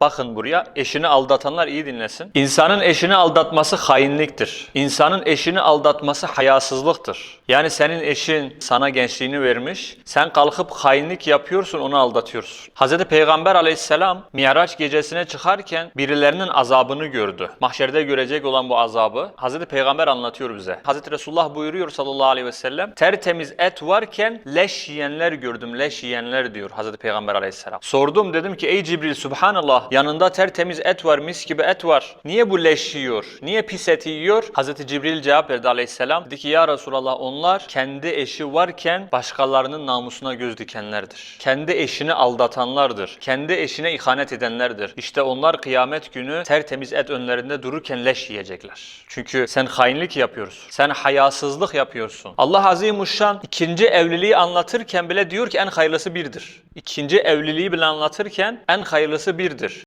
Bakın buraya eşini aldatanlar iyi dinlesin. İnsanın eşini aldatması hainliktir. İnsanın eşini aldatması hayasızlıktır. Yani senin eşin sana gençliğini vermiş, sen kalkıp hainlik yapıyorsun, onu aldatıyorsun. Hz. Peygamber aleyhisselam Miraç gecesine çıkarken birilerinin azabını gördü. Mahşerde görecek olan bu azabı Hz. Peygamber anlatıyor bize. Hz. Resulullah buyuruyor sallallahu aleyhi ve sellem, tertemiz et varken leş yiyenler gördüm, leş yiyenler diyor Hz. Peygamber aleyhisselam. Sordum dedim ki ey Cibril subhanallah yanında tertemiz et var, mis gibi et var. Niye bu leş yiyor? Niye pis eti yiyor? Hz. Cibril cevap verdi aleyhisselam. Dedi ki ya Resulallah onlar kendi eşi varken başkalarının namusuna göz dikenlerdir. Kendi eşini aldatanlardır. Kendi eşine ihanet edenlerdir. İşte onlar kıyamet günü tertemiz et önlerinde dururken leş yiyecekler. Çünkü sen hainlik yapıyorsun. Sen hayasızlık yapıyorsun. Allah Azimuşşan ikinci evliliği anlatırken bile diyor ki en hayırlısı birdir. İkinci evliliği bile anlatırken en hayırlısı birdir.